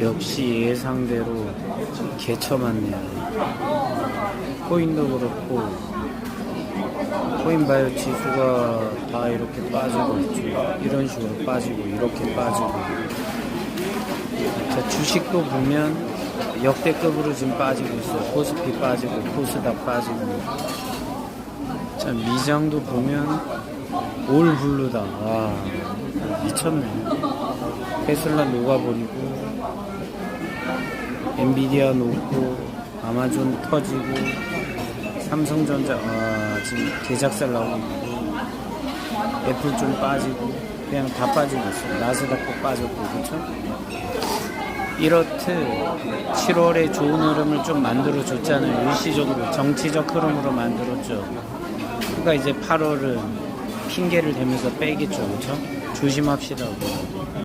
역시 예상대로 개처맞네요. 코인도 그렇고 코인 바이오 지수가 다 이렇게 빠지고 있죠. 이런 식으로 빠지고 이렇게 빠지고. 자, 주식도 보면 역대급으로 지금 빠지고 있어요. 코스피 빠지고 코스닥 빠지고. 자, 미장도 보면 올 블루다. 와, 미쳤네. 테슬라 녹아버리고, 엔비디아 녹고, 아마존 터지고, 삼성전자, 아, 지금 개작살 나오고 있고, 애플 좀 빠지고, 그냥 다 빠지고 있어요. 나스닥도 빠졌고, 그쵸? 이렇듯 7월에 좋은 흐름을 좀 만들어 줬잖아요. 일시적으로 정치적 흐름으로 만들었죠. 그러니까 이제 8월은 핑계를 대면서 빼겠죠, 그렇죠? 조심합시다.